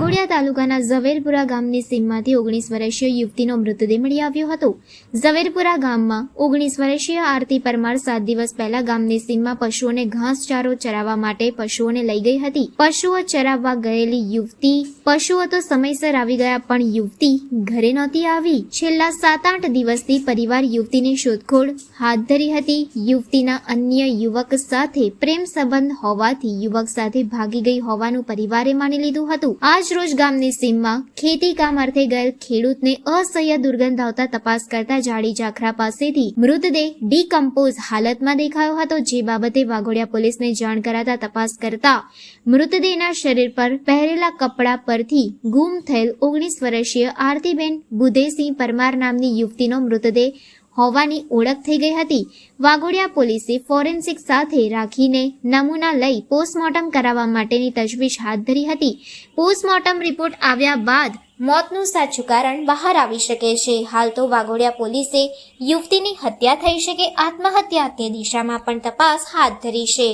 વાઘોડિયા તાલુકાના ઝવેરપુરા ગામની સીમમાંથી ઓગણીસ વર્ષીય યુવતીનો મૃતદેહ મળી આવ્યો હતો. ઝવેરપુરા ગામમાં ઓગણીસ વર્ષીય આરતી પરમાર સાત દિવસ પહેલા ગામની સીમમાં પશુઓને ઘાસચારો ચરાવવા માટે પશુઓને લઈ ગઈ હતી. પશુઓ ચરાવવા ગયેલી યુવતી, પશુઓ તો સમયસર આવી ગયા પણ યુવતી ઘરે નહોતી આવી. છેલ્લા સાત આઠ દિવસથી પરિવાર યુવતીની શોધખોળ હાથ ધરી હતી. યુવતીના અન્ય યુવક સાથે પ્રેમ સંબંધ હોવાથી યુવક સાથે ભાગી ગઈ હોવાનું પરિવારે માની લીધું હતું. આજ રોજ ગામની સીમમાં ખેતી કામ અર્થે ગયેલ ખેડૂતને અસહ્ય દુર્ગંધ આવતા તપાસ કરતા જાડી જાખરા પાસેથી મૃતદેહ ડીકમ્પોઝ હાલતમાં દેખાયો હતો. જે બાબતે વાઘોડિયા પોલીસને જાણ કરાતા તપાસ કરતા મૃતદેહના શરીર પર પહેરેલા કપડા પરથી ગુમ થયેલ ઓગણીસ વર્ષીય આરતીબેન બુધેસિંહ પરમાર નામની યુવતીનો મૃતદેહ હોવાની ઓળખ થઈ ગઈ હતી. વાઘોડિયા પોલીસે ફોરેન્સિક સાથે રાખીને નમૂના લઈ પોસ્ટમોર્ટમ કરાવવા માટેની તજવીજ હાથ ધરી હતી. પોસ્ટમોર્ટમ રિપોર્ટ આવ્યા બાદ મોતનું સાચું કારણ બહાર આવી શકે છે. હાલ તો વાઘોડિયા પોલીસે યુવતીની હત્યા થઈ શકે, આત્મહત્યા તે દિશામાં પણ તપાસ હાથ ધરી છે.